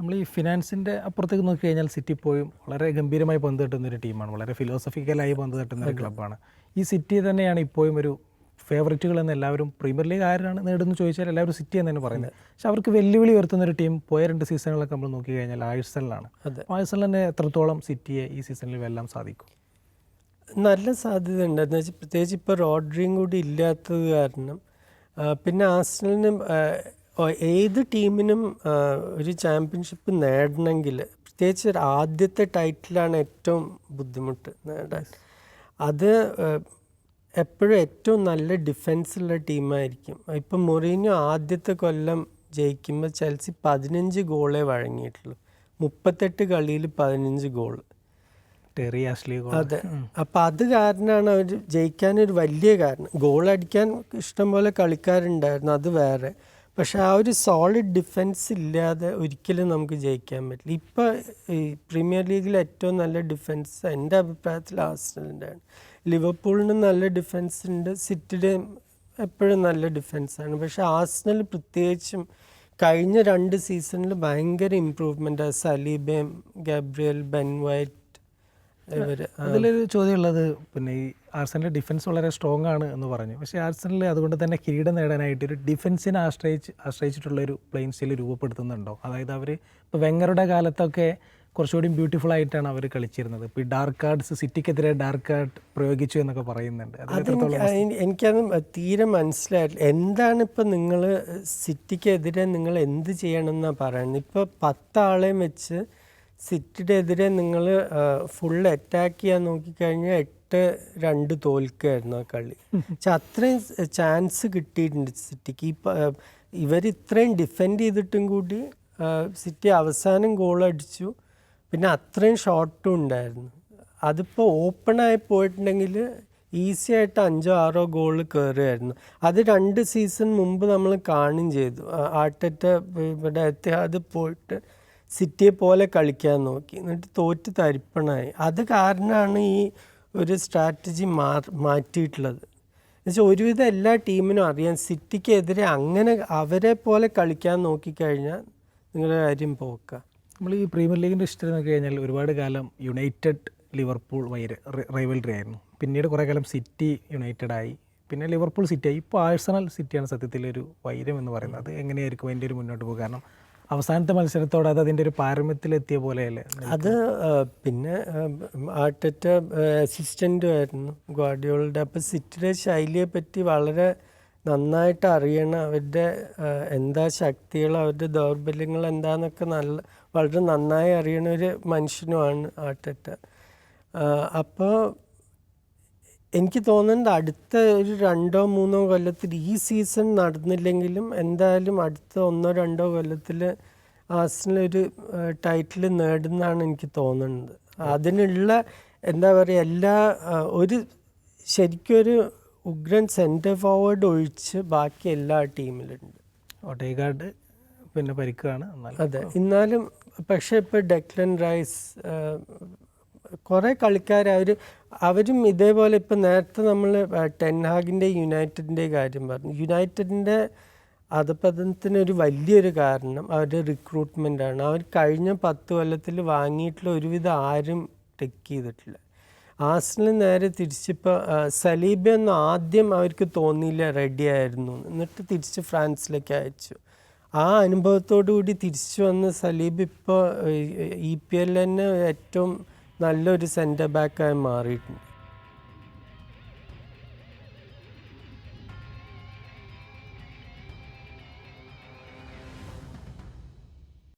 നമ്മൾ ഈ ഫിനാൻസിന്റെ അപ്പുറത്തേക്ക് നോക്കി കഴിഞ്ഞാൽ സിറ്റി പോയും. വളരെ ഗംഭീരമായി പന്ത് തട്ടുന്ന ഒരു ടീമാണ് വളരെ ഫിലോസഫിക്കലായി പന്ത് തട്ടുന്ന ഒരു ക്ലബ്ബാണ് ഈ സിറ്റി തന്നെയാണ് ഇപ്പോഴും ഒരു ഫേവറേറ്റുകൾ എന്ന് എല്ലാവരും പ്രീമിയർ ലീഗ് ആരാണ് നേടുന്നു ചോദിച്ചാൽ എല്ലാവരും സിറ്റി എന്ന് തന്നെ പറയുന്നത്. പക്ഷെ അവർക്ക് വെല്ലുവിളി ഉയർത്തുന്ന ഒരു ടീം പോയ രണ്ട് സീസണുകളൊക്കെ നമ്മൾ നോക്കി കഴിഞ്ഞാൽ ആഴ്സണലാണ്. അതെ. തന്നെ എത്രത്തോളം സിറ്റിയെ ഈ സീസണിൽ വെല്ലാൻ സാധിക്കും? നല്ല സാധ്യത ഉണ്ട്. എന്ന് വെച്ചാൽ പ്രത്യേകിച്ച് ഇപ്പോൾ റോഡ്രിയും കൂടി ഇല്ലാത്തത് കാരണം പിന്നെ ആസ്ട്രലിന് ഏത് ടീമിനും ഒരു ചാമ്പ്യൻഷിപ്പ് നേടണമെങ്കിൽ പ്രത്യേകിച്ച് ഒരു ആദ്യത്തെ ടൈറ്റിലാണ് ഏറ്റവും ബുദ്ധിമുട്ട് നേടാൻ. അത് എപ്പോഴും ഏറ്റവും നല്ല ഡിഫൻസുള്ള ടീമായിരിക്കും. ഇപ്പം മൊറീനോ ആദ്യത്തെ കൊല്ലം ജയിക്കുമ്പോൾ ചെൽസി പതിനഞ്ച് ഗോളേ വഴങ്ങിയിട്ടുള്ളൂ. മുപ്പത്തെട്ട് കളിയിൽ പതിനഞ്ച് ഗോൾ. ടെറി അതെ. അപ്പൊ അത് കാരണമാണ് അവർ ജയിക്കാനൊരു വലിയ കാരണം. ഗോൾ അടിക്കാൻ ഇഷ്ടംപോലെ കളിക്കാരുണ്ടായിരുന്നു. അത് വേറെ. പക്ഷെ ആ ഒരു സോളിഡ് ഡിഫൻസ് ഇല്ലാതെ ഒരിക്കലും നമുക്ക് ജയിക്കാൻ പറ്റില്ല. ഇപ്പോൾ ഈ പ്രീമിയർ ലീഗിൽ ഏറ്റവും നല്ല ഡിഫൻസ് എന്റെ അഭിപ്രായത്തിൽ ആസ്റ്റലിന്റെ ആണ്. ലിവർപൂളിന് നല്ല ഡിഫൻസ് ഉണ്ട് സിറ്റിയുടെയും എപ്പോഴും നല്ല ഡിഫൻസാണ് പക്ഷേ ആസ്നൽ പ്രത്യേകിച്ചും കഴിഞ്ഞ രണ്ട് സീസണിൽ ഭയങ്കര ഇമ്പ്രൂവ്മെന്റ് സലീബേം ഗബ്രിയൽ ബെൻ വൈറ്റ് അതിലൊരു ചോദ്യമുള്ളത് പിന്നെ ഈ ആർസനലിന്റെ ഡിഫൻസ് വളരെ സ്ട്രോങ് ആണ് എന്ന് പറഞ്ഞു. പക്ഷേ ആർസനൽ അതുകൊണ്ട് തന്നെ കിരീടം നേടാനായിട്ട് ഒരു ഡിഫൻസിനെ ആശ്രയിച്ച് ആശ്രയിച്ചിട്ടുള്ള ഒരു പ്ലെയിൻ സ്റ്റൈൽ രൂപപ്പെടുത്തുന്നുണ്ടോ? അതായത് അവർ ഇപ്പോൾ വെങ്ങറുടെ കാലത്തൊക്കെ കുറച്ചുകൂടി ബ്യൂട്ടിഫുൾ ആയിട്ടാണ് അവർ കളിച്ചിരുന്നത്. ഇപ്പോൾ ഈ ഡാർക്ക് കാർഡ്സ് സിറ്റിക്കെതിരെ ഡാർക്ക് കാർഡ് പ്രയോഗിച്ചു എന്നൊക്കെ പറയുന്നുണ്ട്. എനിക്കത് തീരെ മനസ്സിലായിട്ടില്ല എന്താണ് ഇപ്പം നിങ്ങൾ സിറ്റിക്കെതിരെ നിങ്ങൾ എന്ത് ചെയ്യണം എന്നാണ് പറയുന്നത്? ഇപ്പോൾ പത്താളെയും വെച്ച് സിറ്റിയുടെ നിങ്ങൾ ഫുൾ അറ്റാക്ക് ചെയ്യാൻ നോക്കിക്കഴിഞ്ഞാൽ എട്ട് രണ്ട് തോൽക്കുകയായിരുന്നു ആ കളി. പക്ഷെ അത്രയും ചാൻസ് കിട്ടിയിട്ടുണ്ട് സിറ്റിക്ക്. ഈ ഇവർ ഇത്രയും ഡിഫെൻഡ് ചെയ്തിട്ടും കൂടി സിറ്റി അവസാനം ഗോൾ അടിച്ചു. പിന്നെ അത്രയും ഷോട്ടും ഉണ്ടായിരുന്നു. അതിപ്പോൾ ഓപ്പണായി പോയിട്ടുണ്ടെങ്കിൽ ഈസി ആയിട്ട് അഞ്ചോ ആറോ ഗോൾ കയറുമായിരുന്നു അത് രണ്ട് സീസൺ മുമ്പ് നമ്മൾ കാണുകയും ചെയ്തു. ആട്ടറ്റ ഇവിടെ അത് പോയിട്ട് സിറ്റിയെ പോലെ കളിക്കാൻ നോക്കി. എന്നിട്ട് തോറ്റ് തരിപ്പണായി. അത് കാരണമാണ് ഈ ഒരു സ്ട്രാറ്റജി മാ മാറ്റിയിട്ടുള്ളത്. എന്നുവെച്ചാൽ ഒരുവിധം എല്ലാ ടീമിനും അറിയാം സിറ്റിക്കെതിരെ അങ്ങനെ അവരെ പോലെ കളിക്കാൻ നോക്കിക്കഴിഞ്ഞാൽ നിങ്ങളുടെ കാര്യം പോക്കാം. നമ്മൾ ഈ പ്രീമിയർ ലീഗിന്റെ ഹിസ്റ്ററി നോക്കി കഴിഞ്ഞാൽ ഒരുപാട് കാലം യുണൈറ്റഡ് ലിവർപൂൾ വൈര റൈവൽറി ആയിരുന്നു. പിന്നീട് കുറേ കാലം സിറ്റി യുണൈറ്റഡ് ആയി പിന്നെ ലിവർപൂൾ സിറ്റി ആയി ഇപ്പോൾ ആഴ്സണൽ സിറ്റിയാണ് സത്യത്തിൽ ഒരു വൈരം എന്ന് പറയുന്നത്. അത് എങ്ങനെയായിരിക്കും അതിന്റെ ഒരു മുന്നോട്ട് പോകുക കാരണം? അവസാനത്തെ മത്സരത്തോടെ അത് അതിന്റെ ഒരു പാരമ്യത്തിലെത്തിയ പോലെയല്ലേ? അത് പിന്നെ ആർട്ടറ്റ അസിസ്റ്റന്റും ആയിരുന്നു ഗ്വാഡിയോളുടെ അപ്പോൾ സിറ്റിയുടെ ശൈലിയെ പറ്റി വളരെ നന്നായിട്ട് അറിയണം അവരുടെ എന്താ ശക്തികൾ അവരുടെ ദൗർബല്യങ്ങൾ എന്താണെന്നൊക്കെ നല്ല വളരെ നന്നായി അറിയണ ഒരു മനുഷ്യനുമാണ് ആർട്ടറ്റ അപ്പോൾ എനിക്ക് തോന്നുന്നുണ്ട് അടുത്ത ഒരു രണ്ടോ മൂന്നോ കൊല്ലത്തിൽ ഈ സീസൺ നടന്നില്ലെങ്കിലും എന്തായാലും അടുത്ത ഒന്നോ രണ്ടോ കൊല്ലത്തിൽ ആസ്റ്റിൽ ഒരു ടൈറ്റിൽ നേടുന്നതാണ് എനിക്ക് തോന്നുന്നത്. അതിനുള്ള എന്താ പറയുക എല്ലാ ഒരു ശരിക്കും ഒരു ഉഗ്രൻ സെന്റർ ഫോർവേഡ് ഒഴിച്ച് ബാക്കി എല്ലാ ടീമിലുണ്ട് ഒട്ടേകാർഡ് പിന്നെ പരിക്കാണ് അതെ. എന്നാലും പക്ഷേ ഇപ്പോൾ ഡെക്ലൻ റൈസ് കുറേ കളിക്കാർ അവർ അവരും ഇതേപോലെ ഇപ്പം നേരത്തെ നമ്മൾ ടെൻഹാഗിന്റെ യുണൈറ്റഡിന്റെ കാര്യം പറഞ്ഞു. യുണൈറ്റഡിന്റെ അധപതനത്തിന് വലിയൊരു കാരണം അവരുടെ റിക്രൂട്ട്മെന്റ് ആണ് അവർ കഴിഞ്ഞ പത്ത് കൊല്ലത്തിൽ വാങ്ങിയിട്ടുള്ള ഒരുവിധം ആരും ടെക്ക് ചെയ്തിട്ടില്ല. ആസ്റ്റിൽ നേരെ തിരിച്ചിപ്പോൾ സലീബയൊന്നും ആദ്യം അവർക്ക് തോന്നിയില്ല റെഡി ആയിരുന്നു എന്ന്. എന്നിട്ട് തിരിച്ച് ഫ്രാൻസിലേക്ക് അയച്ചു. ആ അനുഭവത്തോടു കൂടി തിരിച്ചു വന്ന സലീബ് ഇപ്പോൾ ഇ പി എൽ തന്നെ ഏറ്റവും നല്ലൊരു സെന്റർ ബാക്കായി മാറിയിട്ടുണ്ട്.